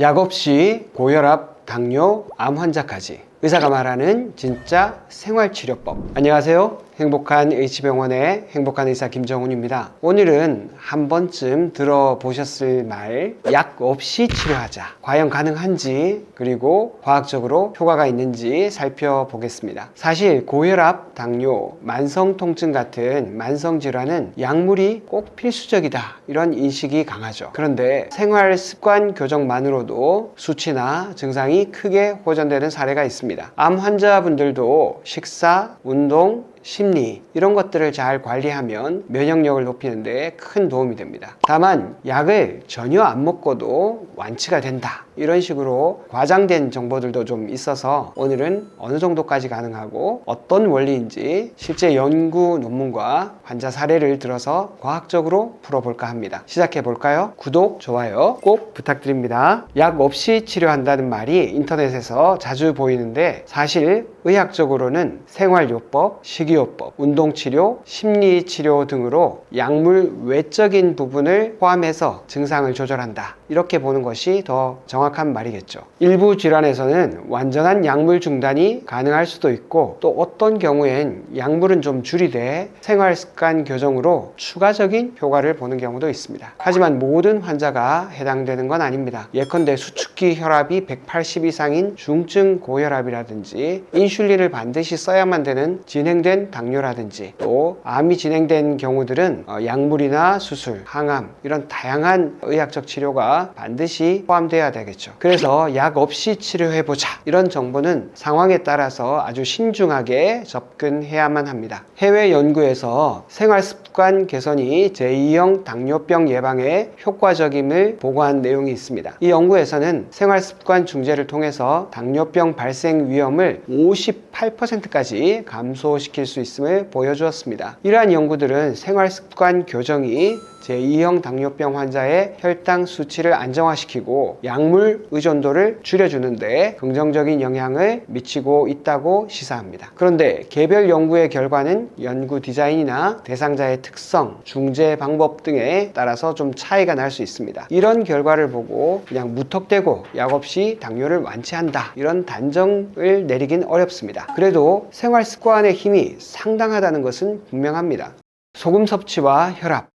약 없이 고혈압, 당뇨, 암 환자까지 의사가 말하는 진짜 생활치료법. 안녕하세요. 행복한 H병원의 행복한 의사 김정훈입니다. 오늘은 한 번쯤 들어보셨을 말, 약 없이 치료하자. 과연 가능한지, 그리고 과학적으로 효과가 있는지 살펴보겠습니다. 사실 고혈압, 당뇨, 만성 통증 같은 만성 질환은 약물이 꼭 필수적이다. 이런 인식이 강하죠. 그런데 생활 습관 교정만으로도 수치나 증상이 크게 호전되는 사례가 있습니다. 암 환자분들도 식사, 운동, 심리 이런 것들을 잘 관리하면 면역력을 높이는데 큰 도움이 됩니다. 다만 약을 전혀 안 먹고도 완치가 된다. 이런 식으로 과장된 정보들도 좀 있어서 오늘은 어느 정도까지 가능하고 어떤 원리인지 실제 연구 논문과 환자 사례를 들어서 과학적으로 풀어볼까 합니다. 시작해 볼까요? 구독, 좋아요 꼭 부탁드립니다. 약 없이 치료한다는 말이 인터넷에서 자주 보이는데 사실 의학적으로는 생활요법, 식이요법, 운동치료, 심리치료 등으로 약물 외적인 부분을 포함해서 증상을 조절한다. 이렇게 보는 것이 더 정확한 말이겠죠. 일부 질환에서는 완전한 약물 중단이 가능할 수도 있고 또 어떤 경우엔 약물은 좀 줄이되 생활 습관 교정으로 추가적인 효과를 보는 경우도 있습니다. 하지만 모든 환자가 해당되는 건 아닙니다. 예컨대 수축기 혈압이 180 이상인 중증 고혈압이라든지 인슐린을 반드시 써야만 되는 진행된 당뇨라든지 또 암이 진행된 경우들은 어, 약물이나 수술, 항암 이런 다양한 의학적 치료가 반드시 포함돼야 되겠죠. 그래서 약 없이 치료해보자 이런 정보는 상황에 따라서 아주 신중하게 접근해야만 합니다. 해외 연구에서 생활 습관 개선이 제2형 당뇨병 예방에 효과적임을 보고한 내용이 있습니다. 이 연구에서는 생활 습관 중재를 통해서 당뇨병 발생 위험을 58%까지 감소시킬 수 있음을 보여주었습니다. 이러한 연구들은 생활 습관 교정이 제2형 당뇨병 환자의 혈당 수치를 안정화시키고 약물 의존도를 줄여주는데 긍정적인 영향을 미치고 있다고 시사합니다. 그런데 개별 연구의 결과는 연구 디자인이나 대상자의 특성, 중재 방법 등에 따라서 좀 차이가 날 수 있습니다. 이런 결과를 보고 그냥 무턱대고 약 없이 당뇨를 완치한다 이런 단정을 내리긴 어렵습니다. 그래도 생활 습관의 힘이 상당하다는 것은 분명합니다. 소금 섭취와 혈압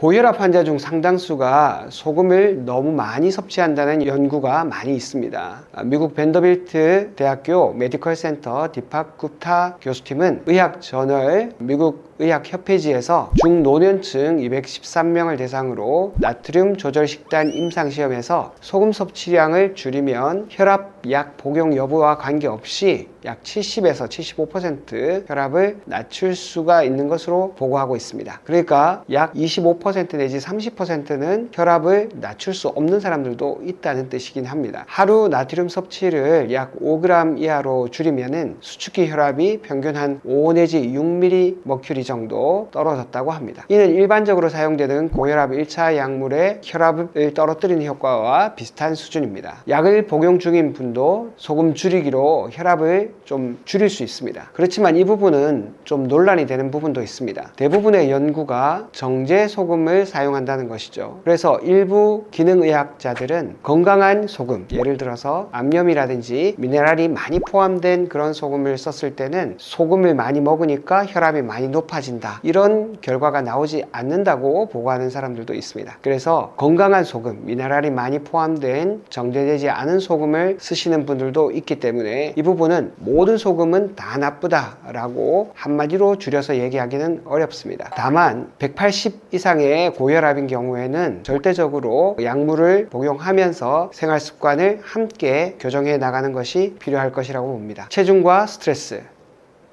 고혈압 환자 중 상당수가 소금을 너무 많이 섭취한다는 연구가 많이 있습니다. 아, 미국 벤더빌트 대학교 메디컬 센터 디팍 굽타 교수팀은 의학 저널 미국 의학협회지에서 중노년층 213명을 대상으로 나트륨 조절 식단 임상 시험에서 소금 섭취량을 줄이면 혈압 약 복용 여부와 관계없이 약 70에서 75% 혈압을 낮출 수가 있는 것으로 보고하고 있습니다. 그러니까 약 25% 내지 30%는 혈압을 낮출 수 없는 사람들도 있다는 뜻이긴 합니다. 하루 나트륨 섭취를 약 5g 이하로 줄이면은 수축기 혈압이 평균 한 5 내지 6mm 머큐리 정도 떨어졌다고 합니다. 이는 일반적으로 사용되는 고혈압 1차 약물의 혈압을 떨어뜨리는 효과와 비슷한 수준입니다. 약을 복용 중인 분도 소금 줄이기로 혈압을 좀 줄일 수 있습니다. 그렇지만 이 부분은 좀 논란이 되는 부분도 있습니다. 대부분의 연구가 정제 소금을 사용한다는 것이죠. 그래서 일부 기능의학자들은 건강한 소금, 예를 들어서 암염이라든지 미네랄이 많이 포함된 그런 소금을 썼을 때는 소금을 많이 먹으니까 혈압이 많이 높아 진다. 이런 결과가 나오지 않는다고 보고하는 사람들도 있습니다. 그래서 건강한 소금, 미네랄이 많이 포함된 정제되지 않은 소금을 쓰시는 분들도 있기 때문에 이 부분은 모든 소금은 다 나쁘다 라고 한마디로 줄여서 얘기하기는 어렵습니다. 다만 180 이상의 고혈압인 경우에는 절대적으로 약물을 복용하면서 생활 습관을 함께 교정해 나가는 것이 필요할 것이라고 봅니다. 체중과 스트레스,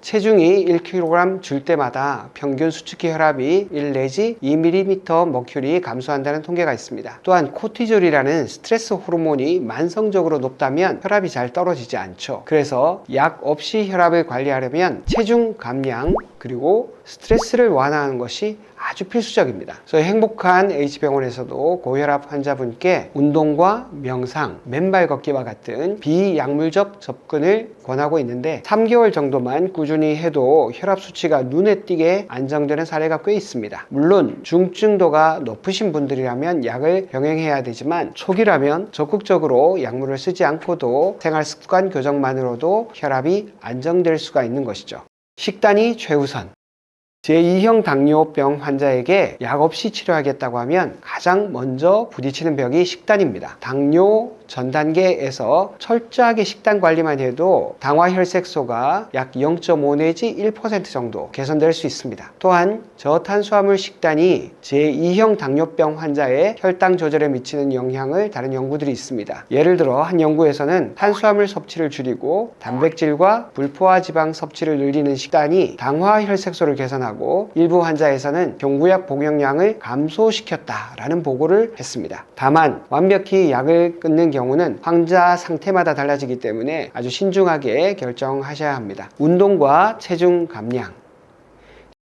체중이 1kg 줄 때마다 평균 수축기 혈압이 1 내지 2mm 머큐리 감소한다는 통계가 있습니다. 또한 코티졸이라는 스트레스 호르몬이 만성적으로 높다면 혈압이 잘 떨어지지 않죠. 그래서 약 없이 혈압을 관리하려면 체중 감량 그리고 스트레스를 완화하는 것이 아주 필수적입니다. 저희 행복한 H병원에서도 고혈압 환자분께 운동과 명상, 맨발 걷기와 같은 비약물적 접근을 권하고 있는데 3개월 정도만 꾸준히 해도 혈압 수치가 눈에 띄게 안정되는 사례가 꽤 있습니다. 물론 중증도가 높으신 분들이라면 약을 병행해야 되지만 초기라면 적극적으로 약물을 쓰지 않고도 생활 습관 교정만으로도 혈압이 안정될 수가 있는 것이죠. 식단이 최우선. 제2형 당뇨병 환자에게 약 없이 치료하겠다고 하면 가장 먼저 부딪히는 벽이 식단입니다. 당뇨 전 단계에서 철저하게 식단 관리만 해도 당화 혈색소가 약 0.5 내지 1% 정도 개선될 수 있습니다. 또한 저탄수화물 식단이 제2형 당뇨병 환자의 혈당 조절에 미치는 영향을 다른 연구들이 있습니다. 예를 들어 한 연구에서는 탄수화물 섭취를 줄이고 단백질과 불포화 지방 섭취를 늘리는 식단이 당화 혈색소를 개선하고 일부 환자에서는 경구약 복용량을 감소시켰다라는 보고를 했습니다. 다만 완벽히 약을 끊는 경우는 환자 상태마다 달라지기 때문에 아주 신중하게 결정하셔야 합니다. 운동과 체중 감량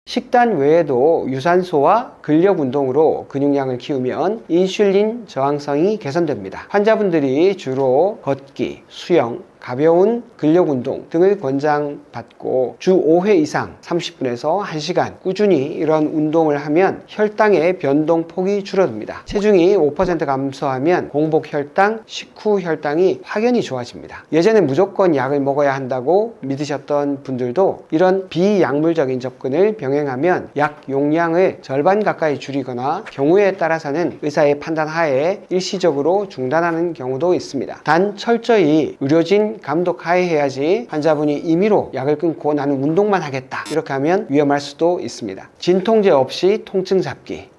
식단 외에도 유산소와 근력 운동으로 근육량을 키우면 인슐린 저항성이 개선됩니다. 환자분들이 주로 걷기, 수영, 가벼운 근력 운동 등을 권장받고 주 5회 이상 30분에서 1시간 꾸준히 이런 운동을 하면 혈당의 변동 폭이 줄어듭니다. 체중이 5% 감소하면 공복 혈당, 식후 혈당이 확연히 좋아집니다. 예전에 무조건 약을 먹어야 한다고 믿으셨던 분들도 이런 비약물적인 접근을 병행하면 약 용량을 절반 가까이 줄이거나 경우에 따라서는 의사의 판단 하에 일시적으로 중단하는 경우도 있습니다. 단 철저히 의료진 감독 하에 해야지 환자분이 임의로 약을 끊고 나는 운동만 하겠다 이렇게 하면 위험할 수도 있습니다. 진통제 없이 통증 잡기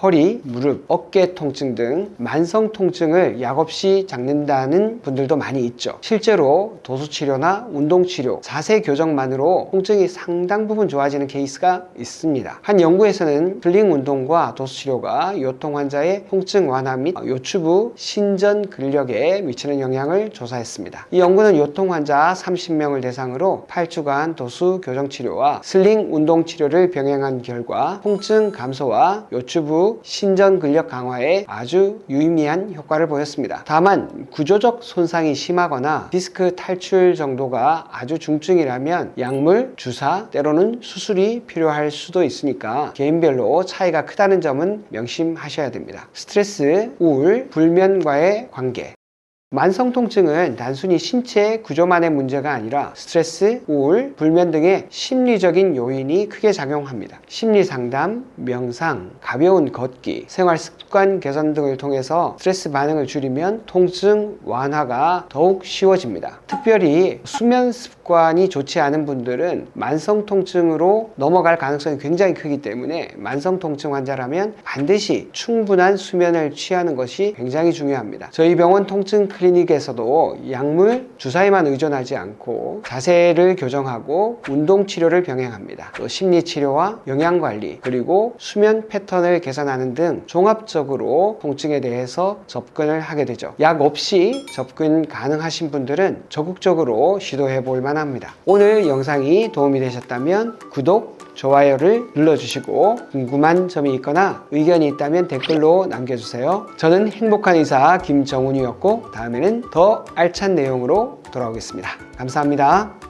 허리, 무릎, 어깨 통증 등 만성 통증을 약 없이 잡는다는 분들도 많이 있죠. 실제로 도수 치료나 운동 치료, 자세 교정만으로 통증이 상당 부분 좋아지는 케이스가 있습니다. 한 연구에서는 슬링 운동과 도수 치료가 요통 환자의 통증 완화 및 요추부 신전 근력에 미치는 영향을 조사했습니다. 이 연구는 요통 환자 30명을 대상으로 8주간 도수 교정 치료와 슬링 운동 치료를 병행한 결과 통증 감소와 요추부 신전 근력 강화에 아주 유의미한 효과를 보였습니다. 다만 구조적 손상이 심하거나 디스크 탈출 정도가 아주 중증이라면 약물, 주사, 때로는 수술이 필요할 수도 있으니까 개인별로 차이가 크다는 점은 명심하셔야 됩니다. 스트레스, 우울, 불면과의 관계, 만성 통증은 단순히 신체 구조만의 문제가 아니라 스트레스, 우울, 불면 등의 심리적인 요인이 크게 작용합니다. 심리 상담, 명상, 가벼운 걷기, 생활 습관 개선 등을 통해서 스트레스 반응을 줄이면 통증 완화가 더욱 쉬워집니다. 특별히 수면 습관이 좋지 않은 분들은 만성 통증으로 넘어갈 가능성이 굉장히 크기 때문에 만성 통증 환자라면 반드시 충분한 수면을 취하는 것이 굉장히 중요합니다. 저희 병원 통증 클리닉에서도 약물 주사에만 의존하지 않고 자세를 교정하고 운동 치료를 병행합니다. 또 심리 치료와 영양 관리 그리고 수면 패턴을 개선하는 등 종합적으로 통증에 대해서 접근을 하게 되죠. 약 없이 접근 가능하신 분들은 적극적으로 시도해 볼 만합니다. 오늘 영상이 도움이 되셨다면 구독, 좋아요를 눌러주시고 궁금한 점이 있거나 의견이 있다면 댓글로 남겨주세요. 저는 행복한 의사 김정훈이었고 다음에는 더 알찬 내용으로 돌아오겠습니다. 감사합니다.